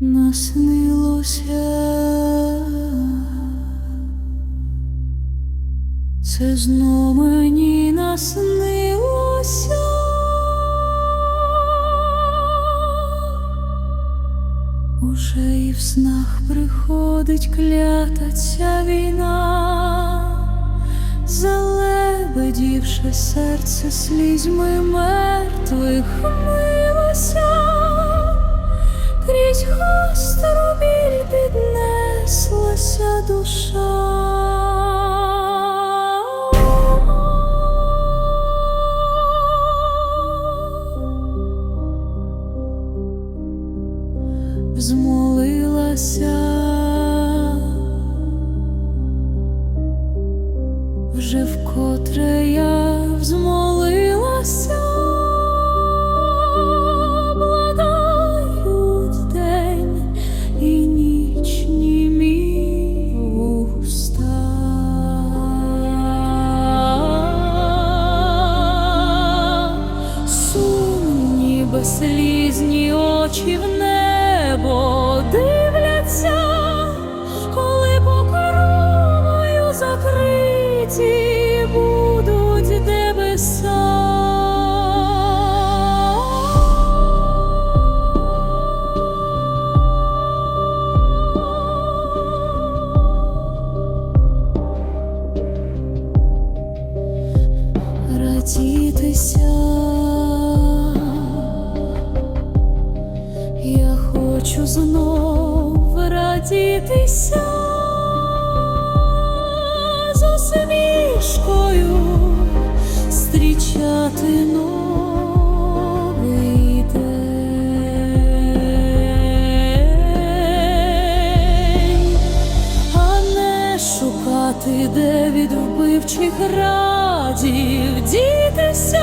наснилося. Це знов мені наснилося. Уже і в снах приходить клята ця війна, залебедівши серце слізьми мертвих милося, крізь піднеслася душа. Взмолилася вже вкотре я безслізні очі в небо дивляться, коли покровою закриті будуть небеса. Радітися, хочу знов радітися з усмішкою зустрічати новий день, а не шукати, де від вбивчих радів дітися,